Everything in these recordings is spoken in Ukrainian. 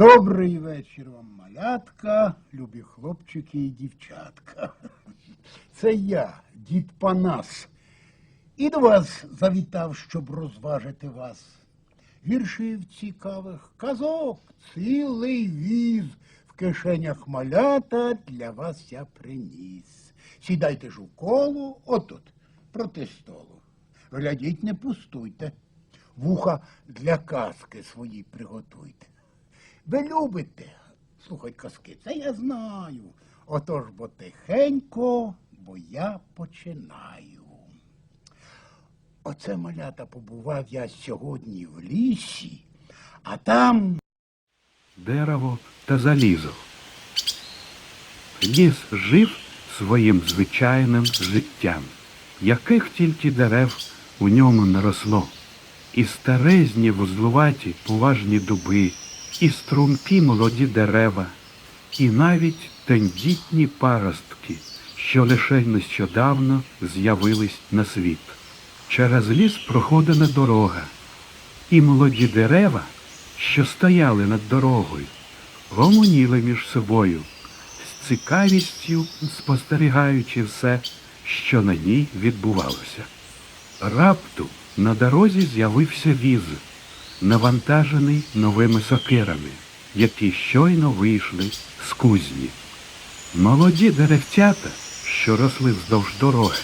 Добрий вечір вам, малятка, любі хлопчики і дівчатка. Це я, дід Панас. І до вас завітав, щоб розважити вас. Віршів цікавих, казок, цілий віз в кишенях малята для вас я приніс. Сідайте ж у коло, отут, проти столу. Глядіть, не пустуйте. Вуха для казки свої приготуйте. Ви любите слухать казки, це я знаю. Отож бо тихенько, бо я починаю. Оце малята побував я сьогодні в лісі, а там дерево та залізо. Ліс жив своїм звичайним життям, яких тільки дерев у ньому не росло. І старезні вузлуваті поважні дуби, і струмкі молоді дерева, і навіть тендітні паростки, що лише нещодавно з'явились на світ. Через ліс проходила дорога, і молоді дерева, що стояли над дорогою, гомоніли між собою, з цікавістю спостерігаючи все, що на ній відбувалося. Раптом на дорозі з'явився віз, навантажений новими сокирами, які щойно вийшли з кузні. Молоді деревцята, що росли вздовж дороги,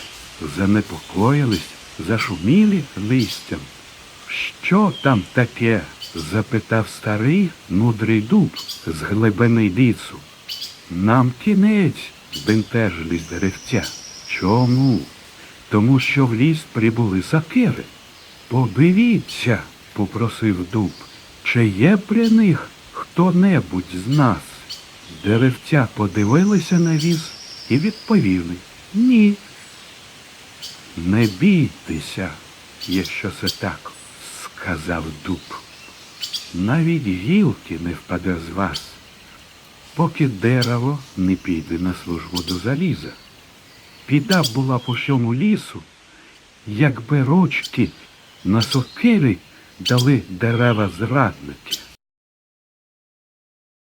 занепокоїлись, зашумілі листям. Що там таке? запитав старий мудрий дуб з глибини лісу. Нам кінець, збентежились деревця. Чому? Тому що в ліс прибули сакири. Подивіться, попросив дуб, чи є при них хто-небудь з нас. Деревця подивилися на віз і відповіли ні. Не бійтеся, якщо це так, сказав дуб. Навіть гілки не впаде з вас, поки дерево не піде на службу до заліза. Піда була по всьому лісу, якби ручки на сокири дали дерева зрадники.